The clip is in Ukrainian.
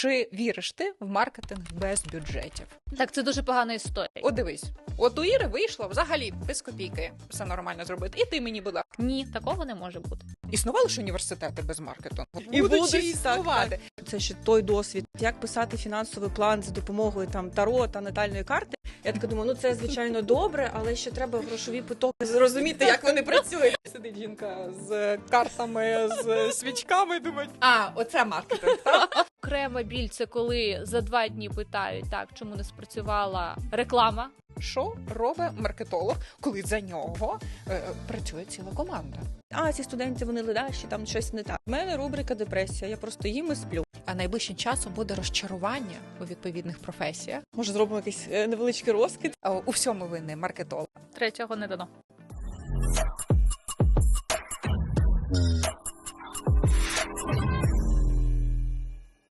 Чи віриш ти в маркетинг без бюджетів? Так, це дуже погана історія. От дивись, от у Іри вийшло взагалі без копійки все нормально зробити. І ти мені була. Ні, такого не може бути. Існували ж університети без маркетингу? І Будуть будуть, ще існувати. Це ще той досвід, як писати фінансовий план за допомогою там таро та натальної карти. Я така думаю, ну це звичайно добре, але ще треба грошові потоки зрозуміти, як вони працюють. Сидить жінка з картами, з свічками. Думають, А, оце маркетинг. так? Окрема біль це коли за два дні питають так, чому не спрацювала реклама. Що робить маркетолог, коли за нього е, працює ціла команда? а ці студенти вони ледащі, там щось не так. У мене рубрика депресія. Я просто їм і сплю. А найближчим часом буде розчарування у відповідних професіях. Може, зробимо якийсь е, невеличкий розкид. А у всьому винний маркетолог. Третього не дано.